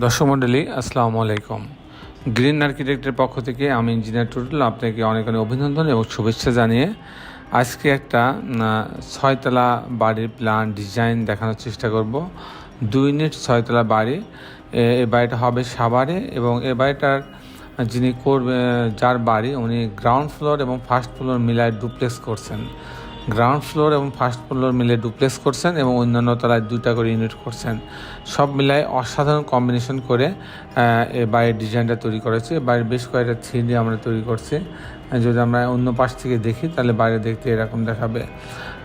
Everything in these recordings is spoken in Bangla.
দর্শক মণ্ডলী, আসসালামু আলাইকুম। গ্রিন আর্কিটেক্টের পক্ষ থেকে আমি ইঞ্জিনিয়ার টুটুল আপনাকে অনেক অনেক অভিনন্দন এবং শুভেচ্ছা জানিয়ে আজকে একটা ছয়তলা বাড়ির প্ল্যান ডিজাইন দেখানোর চেষ্টা করব। দুই ইউনিট ছয়তলা বাড়ি। এ- বাড়িটা হবে সাভারে এবং এ বাড়িটার, যিনি করবে, যার বাড়ি উনি গ্রাউন্ড ফ্লোর এবং ফার্স্ট ফ্লোর মিলায় ডুপ্লেক্স করছেন। গ্রাউন্ড ফ্লোর এবং ফার্স্ট ফ্লোর মিলে ডুপ্লেক্স করছেন এবং অন্যান্য তলায় দুইটা করে ইউনিট করছেন। সব মিলায় অসাধারণ কম্বিনেশন করে এ বাড়ির ডিজাইনটা তৈরি করেছে। বাড়ির বেশ কয়েকটা থ্রি আমরা তৈরি করছি। যদি আমরা অন্য পাশ থেকে দেখি, তাহলে বাইরে দেখতে এরকম দেখাবে।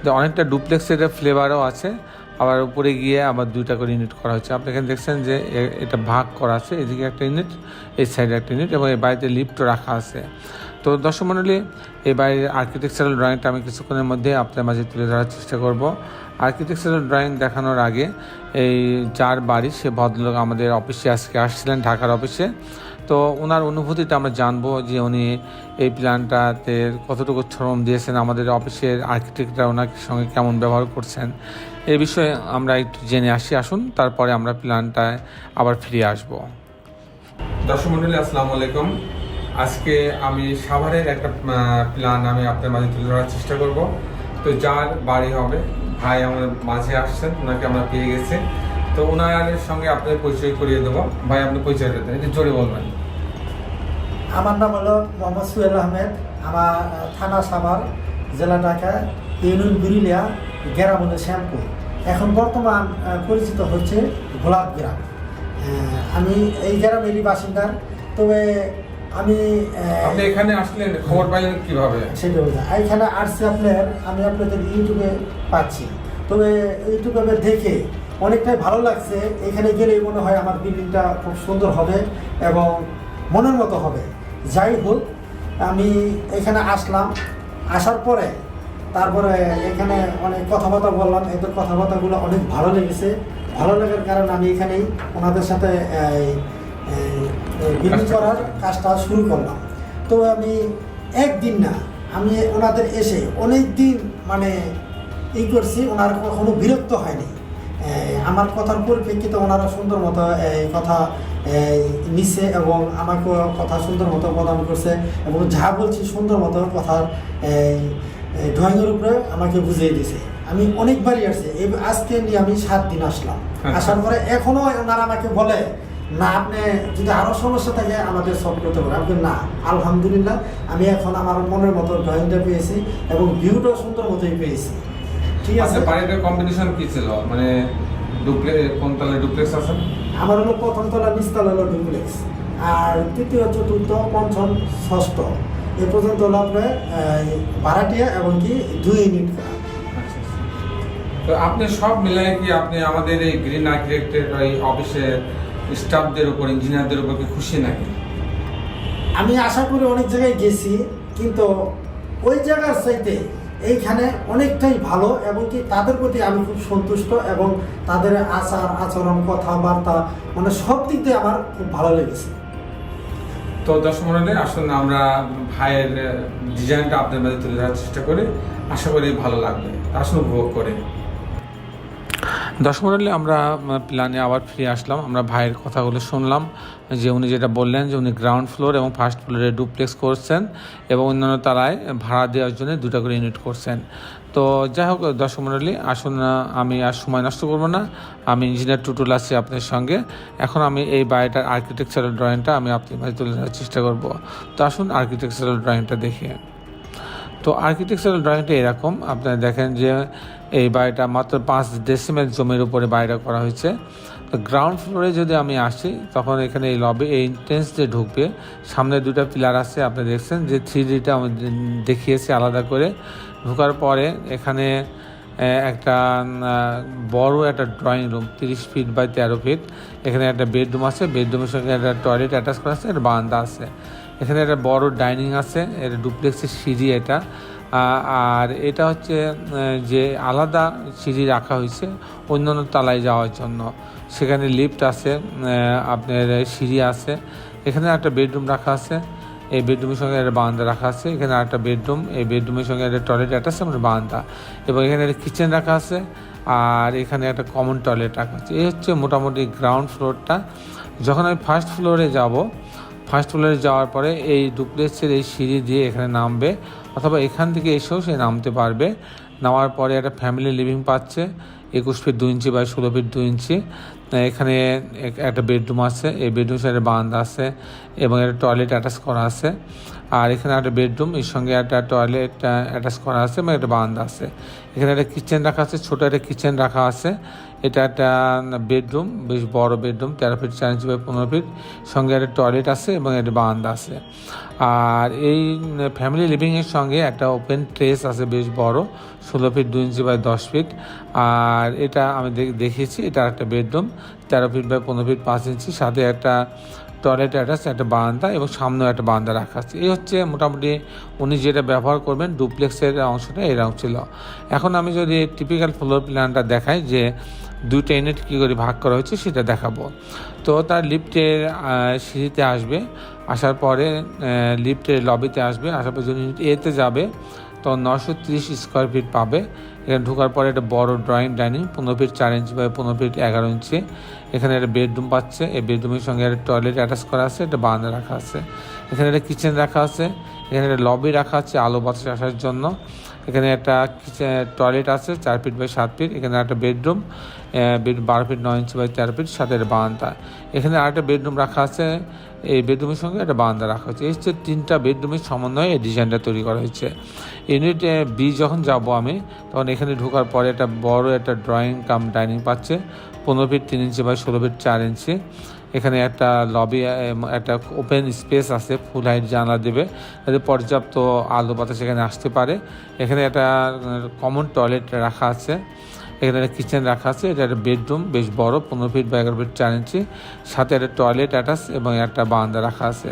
যে অনেকটা ডুপ্লেক্সের ফ্লেভারও আছে। আবার উপরে গিয়ে আবার দুইটা করে ইউনিট করা হচ্ছে। আপনি এখানে দেখছেন যে এটা ভাগ করা আছে। এদিকে একটা ইউনিট এই সাইডে একটা ইউনিট এবং এই বাড়িতে লিফটও রাখা আছে। তো দর্শক মণ্ডলী এই বাড়ির আর্কিটেকচারাল ড্রয়িংটা আমি কিছুক্ষণের মধ্যে আপনার মাঝে তুলে ধরার চেষ্টা করব। আর্কিটেকচারাল ড্রয়িং দেখানোর আগে, এই যার বাড়ি, সে ভদ্রলোক আমাদের অফিসে আজকে আসছিলেন, ঢাকার অফিসে তো ওনার অনুভূতিটা আমরা জানব যে উনি এই প্ল্যানটাতে কতটুকু শ্রম দিয়েছেন, আমাদের অফিসের আর্কিটেক্টরা ওনার সঙ্গে কেমন ব্যবহার করছেন। এ বিষয়ে আমরা একটু জেনে আসি। আসুন, তারপরে আমরা প্ল্যানটায় আবার ফিরে আসব। দর্শক মন্ডলী আসসালামু আলাইকুম। আজকে আমি সাভারের একটা প্ল্যান আমি আপনার মাঝে তুলে ধরার চেষ্টা করব। তো যার বাড়ি হবে, ভাই আমার মাঝে আসছেন, ওনাকে আমরা পেয়ে গেছি। তো ওনার সঙ্গে আপনাদের পরিচয় করিয়ে দেবো। ভাই, আপনি পরিচয় দেবেন একটু জোরে বলবেন। আমার নাম হলো মোহাম্মদ সুহেল আহমেদ। আমার থানা সাভার, জেলা ঢাকা, ইউনিয়ন বিরিলিয়া, গ্রাম শ্যামপুর। এখন বর্তমান পরিচিত হচ্ছে গোলাপ গ্রাম। আমি এই গ্রামেরই বাসিন্দার তবে আমি আপনি এখানে আসলেন খবর পাইলেন কীভাবে? সেটা হলো এইখানে আসছে আপনার আমি আপনাদের ইউটিউবে পাচ্ছি। তবে ইউটিউবে দেখে অনেকটাই ভালো লাগছে। এখানে গেলেই মনে হয় আমার বিল্ডিংটা খুব সুন্দর হবে এবং মনের মতো হবে। যাই হোক আমি এখানে আসলাম। আসার পরে তারপরে এখানে অনেক কথাবার্তা বললাম। এদের কথাবার্তাগুলো অনেক ভালো লেগেছে। ভালো লাগার কারণে আমি এখানেই ওনাদের সাথে বিল্ডিং করার কাজটা শুরু করলাম। তো আমি একদিন না আমি ওনাদের এসে অনেক দিন মানে ই করছি ওনার কখনো বিরক্ত হয়নি। আমার কথার পরিপ্রেক্ষিতে ওনারা সুন্দর মতো এই কথা নিচ্ছে এবং আমাকে কথা সুন্দর মতো প্রদান করছে এবং যা বলছি সুন্দর মতো কথা এই, এই ড্রয়িংয়ের উপরে আমাকে বুঝিয়ে দিছে। আমি অনেকবারই আসছি আজকে নিয়ে আমি সাত দিন আসলাম। আচ্ছা। আসার পরে এখনও ওনারা আমাকে বলে না আপনি যদি আরও সমস্যা থাকে আমাদের সলভ করতে পারেন। বলি, না আলহামদুলিল্লাহ আমি এখন আমার মনের মতো ড্রয়িংটা পেয়েছি এবং ভিউটাও সুন্দর মতোই পেয়েছি। ঠিক আছে? বাড়িটার কম্বিনেশন কি ছিল? মানে ডুপ্লে কোন তলায় ডুপ্লেক্স আছে? আমার হলো প্রথম তলা নিচতলা হলো ডুপ্লেক্স আর তৃতীয় চতুর্থ পঞ্চম ষষ্ঠ। এ পর্যন্ত হলো আপনার ভাড়াটিয়া এবং কি দুই ইউনিট আচ্ছা, আচ্ছা। তো আপনি সব মিলাই কি আপনি আমাদের এই গ্রিন আর্কিটেক্টের এই অফিসের স্টাফদের উপর ইঞ্জিনিয়ারদের উপর কি খুশি নাকি? আমি আশা করি অনেক জায়গায় গেছি কিন্তু ওই জায়গার চাইতে এইখানে অনেকটাই ভালো এবং কি তাদের প্রতি আমি খুব সন্তুষ্ট এবং তাদের আচার আচরণ কথাবার্তা মানে সব দিক দিয়ে আমার খুব ভালো লেগেছে। তো দর্শক মন্ডলী আসুন আমরা ভাইয়ের ডিজাইনটা আপনাদের মধ্যে তুলে ধরার চেষ্টা করি। আশা করি ভালো লাগবে। আসুন উপভোগ করে। দর্শক মন্ডলী আমরা প্ল্যানে আবার ফিরে আসলাম। আমরা ভাইয়ের কথাগুলো শুনলাম, যে উনি যেটা বললেন, যে উনি গ্রাউন্ড ফ্লোর এবং ফার্স্ট ফ্লোরে ডুপ্লেক্স করছেন এবং অন্যান্য তারায় ভাড়া দেওয়ার জন্য দুটা করে ইউনিট করছেন। তো যাই হোক দর্শক মন্ডলী আসুন আমি আর সময় নষ্ট করব না। আমি ইঞ্জিনিয়ার টুটুল আছি আপনার সঙ্গে। এখন আমি এই বাড়িটার আর্কিটেকচারাল ড্রয়িংটা আমি আপনার মাঝে তুলে চেষ্টা করব। তো আসুন আর্কিটেকচারাল ড্রয়িংটা দেখে। তো আর্কিটেকচারাল ড্রয়িংটা এরকম। আপনারা দেখেন যে এই বাড়িটা মাত্র পাঁচ ডেসিমেল জমির উপরে বাড়িটা করা হয়েছে। তো গ্রাউন্ড ফ্লোরে যদি আমি আসি, তখন এখানে এই লবে এই এন্ট্রেন্স যে ঢুকবে। সামনে দুটো পিলার আছে, আপনি দেখছেন যে থ্রি ডিটা আমি দেখিয়েছি আলাদা করে। ঢোকার পরে এখানে একটা বড় একটা ড্রয়িং রুম তিরিশ ফিট বাই তেরো ফিট এখানে একটা বেডরুম আছে বেডরুমের সঙ্গে একটা টয়লেট অ্যাটাচ করা আছে, একটা বারান্দা আছে। এখানে একটা বড় ডাইনিং আছে এটা ডুপ্লেক্সের সিঁড়ি এটা। আর এটা হচ্ছে যে আলাদা সিঁড়ি রাখা হয়েছে, অন্যান্য তালায় যাওয়ার জন্য। সেখানে লিফট আছে আপনার সিঁড়ি আছে। এখানে একটা বেডরুম রাখা আছে, এই বেডরুমের সঙ্গে একটা বারান্দা রাখা আছে। এখানে একটা বেডরুম, এই বেডরুমের সঙ্গে একটা টয়লেট অ্যাটাচ আছে বারান্দা। এবং এখানে একটা কিচেন রাখা আছে, আর এখানে একটা কমন টয়লেট রাখা আছে। এই হচ্ছে মোটামুটি গ্রাউন্ড ফ্লোরটা। যখন আমি ফার্স্ট ফ্লোরে যাব ফার্স্ট ফ্লোরে যাওয়ার পরে এই ডুপ্লেক্সের এই সিঁড়ি দিয়ে এখানে নামবে, অথবা এখান থেকে এসেও সে নামতে পারবে। নামার পরে একটা ফ্যামিলি লিভিং পাচ্ছে, একুশ ফিট দু ইঞ্চি বা ষোলো ফিট দু ইঞ্চি। এখানে এক- একটা বেডরুম আছে, এই বেডরুম সাইডে বারান্দা আছে এবং একটা টয়লেট অ্যাটাচ করা আছে। আর এখানে একটা বেডরুম, এর সঙ্গে একটা টয়লেট অ্যাটাচ করা আছে এবং একটা বারান্দা আছে। এখানে একটা কিচেন রাখা আছে, ছোটো একটা কিচেন রাখা আছে। এটা একটা বেডরুম, বেশ বড় বেডরুম, তেরো ফিট চার ইঞ্চি বাই পনেরো ফিট সঙ্গে একটা টয়লেট আছে এবং একটা বারান্দা আছে। আর এই ফ্যামিলি লিভিংয়ের সঙ্গে একটা ওপেন ট্রেস আছে, বেশ বড়, ষোলো ফিট দু ইঞ্চি বাই দশ ফিট আর এটা আমি দেখ- দেখিয়েছি, এটা একটা বেডরুম, তেরো ফিট বাই পনেরো ফিট পাঁচ ইঞ্চি সাথে একটা টয়লেট অ্যাটাচ একটা বারান্দা এবং সামনেও একটা বারান্দা রাখা আছে। এই হচ্ছে মোটামুটি উনি যেটা ব্যবহার করবেন ডুপ্লেক্সের অংশটা এরকম ছিল। এখন আমি যদি টিপিক্যাল ফ্লোর প্ল্যানটা দেখাই যে দুইটা ইউনিট কী করে ভাগ করা হয়েছে, সেটা দেখাবো। তো তার লিফটের সিঁড়িতে আসবে, আসার পরে লিফটের লবিতে আসবে, আসার পর যদি ইউনিট এতে যাবে তো নশো তিরিশ স্কোয়ার ফিট পাবে। এখানে ঢোকার পরে একটা বড় ড্রয়িং ডাইনিং পনেরো ফিট চার ইঞ্চি বাই পনেরো ফিট এগারো ইঞ্চি এখানে একটা বেডরুম পাচ্ছে। এই বেডরুমের সঙ্গে একটা টয়লেট অ্যাটাচ করা আছে, একটা বারান্দা রাখা আছে। এখানে একটা কিচেন রাখা আছে। এখানে একটা লবি রাখা আছে আলো বাতাস আসার জন্য। এখানে একটা টয়লেট আছে, চার ফিট বাই সাত ফিট এখানে একটা বেডরুম বেড বারো ফিট নয় ইঞ্চি বাই তেরো ফিট সাথে একটা বারান্দা। এখানে আরেকটা বেডরুম রাখা আছে, এই বেডরুমের সঙ্গে একটা বারান্দা রাখা হয়েছে। এই হচ্ছে তিনটা বেডরুমের সমন্বয়ে এই ডিজাইনটা তৈরি করা হয়েছে। ইউনিট বি যখন যাব আমি, তখন এখানে ঢোকার পরে একটা বড় একটা ড্রয়িং কাম ডাইনিং পাচ্ছে, পনেরো ফিট তিন ইঞ্চি বাই ষোলো ফিট চার ইঞ্চি এখানে একটা লবি একটা ওপেন স্পেস আছে ফুল হাইট জানলা দেবে, যাতে পর্যাপ্ত আলো বাতাস এখানে আসতে পারে। এখানে একটা কমন টয়লেট রাখা আছে, এখানে একটা কিচেন রাখা আছে, এটা একটা বেডরুম বেশ বড়, পনেরো ফিট বা এগারো ফিট চার ইঞ্চি। সাথে একটা টয়লেট অ্যাটাচ এবং একটা বারান্দা রাখা আছে।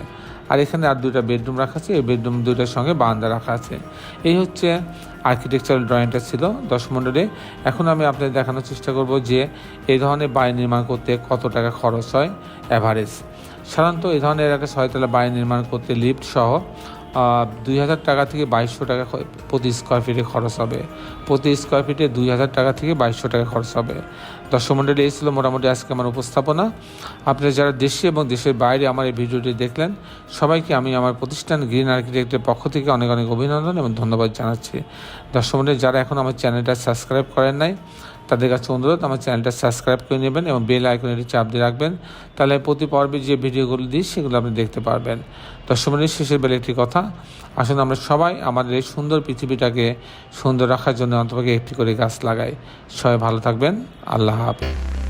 আর এখানে আর দুইটা বেডরুম রাখা আছে, এই বেডরুম দুইটার সঙ্গে বারান্দা রাখা আছে। এই হচ্ছে আর্কিটেকচারাল ড্রয়িংটা ছিল দশ মন্ডলে এখন আমি আপনাদের দেখানোর চেষ্টা করব যে এই ধরনের বাড়ি নির্মাণ করতে কত টাকা খরচ হয় অ্যাভারেজ সাধারণত এই ধরনের এলাকায় ছয়তলা বাড়ি নির্মাণ করতে লিফ্ট সহ দুই হাজার টাকা থেকে বাইশশো টাকা প্রতি স্কোয়ার ফিটে খরচ হবে। প্রতি স্কোয়ার ফিটে দুই হাজার টাকা থেকে বাইশশো টাকা খরচ হবে। দর্শক মণ্ডলী এই ছিল মোটামুটি আজকে আমার উপস্থাপনা। আপনারা যারা দেশে এবং দেশের বাইরে আমার এই ভিডিওটি দেখলেন, সবাইকে আমি আমার প্রতিষ্ঠান গ্রিন আর্কিটেক্টের পক্ষ থেকে অনেক অনেক অভিনন্দন এবং ধন্যবাদ জানাচ্ছি। দর্শক মণ্ডলী যারা এখন আমার চ্যানেলটা সাবস্ক্রাইব করেন নাই তাদের কাছে অনুরোধ, আমার চ্যানেলটা সাবস্ক্রাইব করে নেবেন এবং বেল আইকনেটি চাপ দিয়ে রাখবেন। তাহলে প্রতি পর্বে যে ভিডিওগুলো দিই, সেগুলো আপনি দেখতে পারবেন। দর্শক মণ্ডলী শেষের বেলা একটি কথা আসলে আমরা সবাই আমাদের এই সুন্দর পৃথিবীটাকে সুন্দর রাখার জন্য অন্তপক্ষে একটি করে গাছ লাগাই। সবাই ভালো থাকবেন, আল্লাহ হাফেজ।